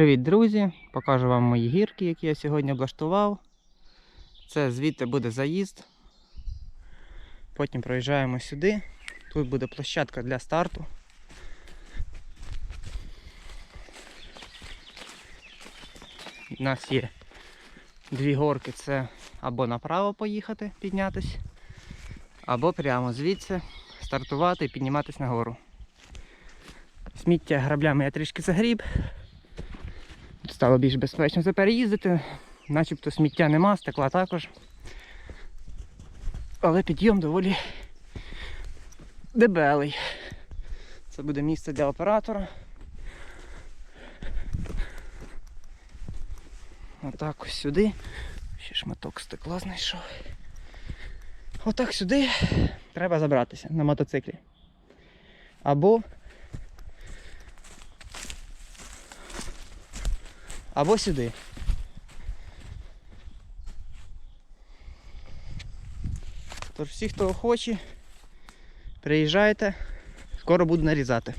Привіт, друзі! Покажу вам мої гірки, які я сьогодні облаштував. Це звідти буде заїзд. Потім проїжджаємо сюди. Тут буде площадка для старту. У нас є дві горки, це або направо поїхати, піднятись, або прямо звідси стартувати і підніматись нагору. Сміття граблями я трішки загріб. Стало більш безпечно тепер їздити. Начебто сміття нема, стекла також. Але підйом доволі дебелий. Це буде місце для оператора. Отак ось сюди. Ще шматок стекла знайшов. Отак сюди треба забратися на мотоциклі. Або або сюди. Тож всі, хто хоче, приїжджайте, скоро буду нарізати.